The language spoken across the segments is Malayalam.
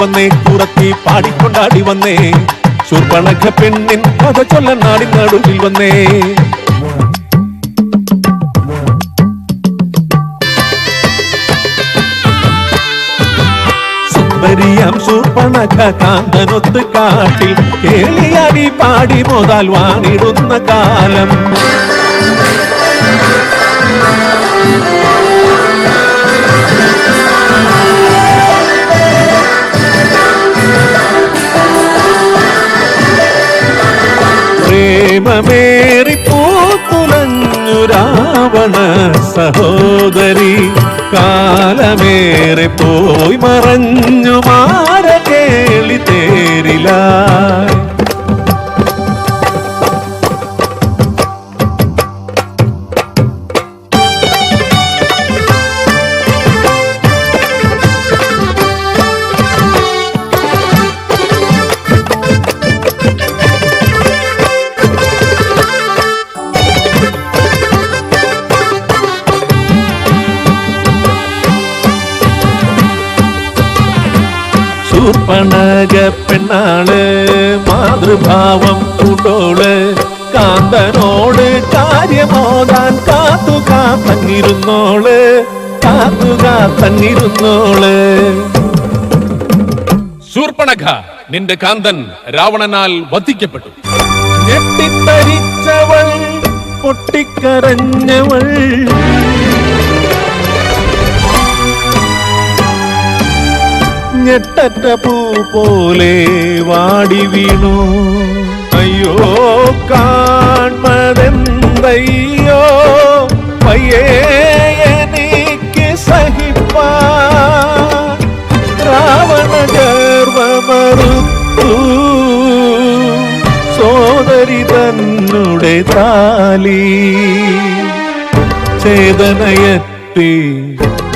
വന്നേ കുറത്തി പാടിക്കൊണ്ടാടി വന്നേ. ശൂർപ്പണഖ പെണ്ണിൻ കഥ ചൊല്ല നാടിൻ നടുവിൽ വന്നേ. സുന്ദരിയാം ശൂർപ്പണഖ കാന്തനൊത്ത് കാട്ടിൽ കേളിയാടി പാടി മോതാൽ വാണിടുന്ന കാലം. പ്രേമമേറി പൂത്തുലഞ്ഞു രാവണ സഹോദരി. കാലമേറെ പോയി മറഞ്ഞു മാര കേളി തേരിലായി ശൂർപ്പണക പെണ്ണാൾ മാതൃഭാവം കൂട്ടോൾ കാന്തനോട് കാര്യമോദാൻ കാത്തു കാത്തങ്ങിരുന്നോൾ കാത്തു കാത്തങ്ങിരുന്നോൾ ശൂർപ്പണഖ നിന്റെ കാന്തൻ രാവണനാൽ വധിക്കപ്പെട്ടു. ഞെട്ടിത്തരിച്ചവൾ പൊട്ടിക്കരഞ്ഞവൾ. ഞെട്ടറ്റ പൂ പോലെ വാടി വീണു. അയ്യോ കാൺമതെന്തയ്യോ? പയ്യേ എനിക്ക് സഹിപ്പാ. രാവണ ഗർവമറുത്തു. സോദരി തന്നുടെ താലി. ചേതനയറ്റി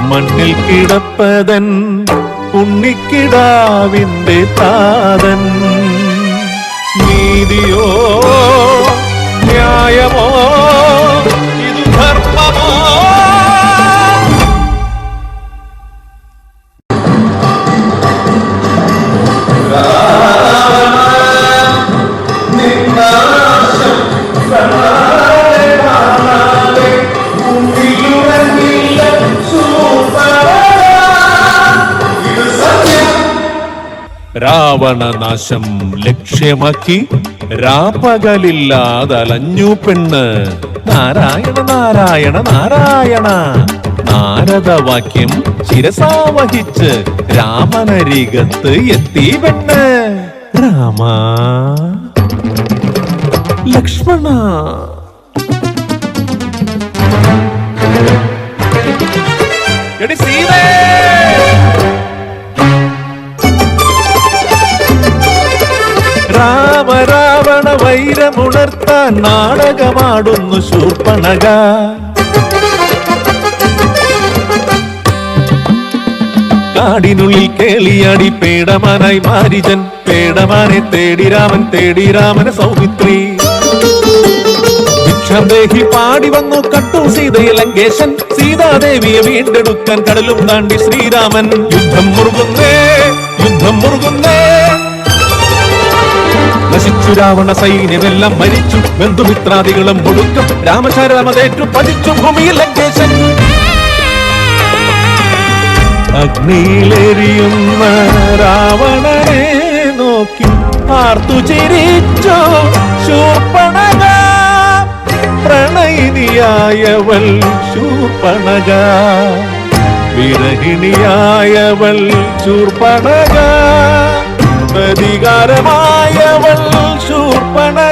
മണ്ണിൽ കിടപ്പതൻ ഉണ്ണിക്കിടാവിന്റെ താതൻ. നീതിയോ ന്യായമോ രാവണനാശം ലക്ഷ്യമാക്കി രാപ്പകലില്ലാതലഞ്ഞു പെണ്ണ്. നാരായണ നാരായണ നാരായണ. നാരദവാക്യം ശിരസാവഹിച്ച് രാമനരികത്ത് എത്തി പെണ്ണ്. രാമ. ലക്ഷ്മണ. എടി സീതേ. വൈരമുണർത്താൻ നാടകമാടുന്നു ശൂർപ്പണക. കാടിനുള്ളിൽ കേളിയാടി പേടമാനായി മാരിജൻ പേടമാനെ തേടി രാമൻ തേടി രാമന സൗമിത്രി. ഭിക്ഷാന്തേഹി പാടി വന്നു കട്ടു സീതയെ ലങ്കേശൻ സീതാദേവിയെ വീണ്ടെടുക്കാൻ കടലും താണ്ടി ശ്രീരാമൻ. യുദ്ധം മുറുകുന്നേ യുദ്ധം മുറുകുന്നേ നശിച്ചു രാവണ സൈന്യമെല്ലാം മരിച്ചു. ബന്ധുമിത്രാദികളും മുടുക്കും രാമശരാമതേറ്റു പതിച്ചു ഭൂമിയിൽ ലങ്കേശൻ. അഗ്നിയിലെരിയുന്ന രാവണനെ നോക്കി ആർത്തു ചിരിച്ചു. ശൂർപ്പണക പ്രണയിനിയായവൾ ശൂർപ്പണക. വിരഹിണിയായവൾ ശൂർപ്പണക. പ്രതികാരമായവൾ ശൂർപ്പണക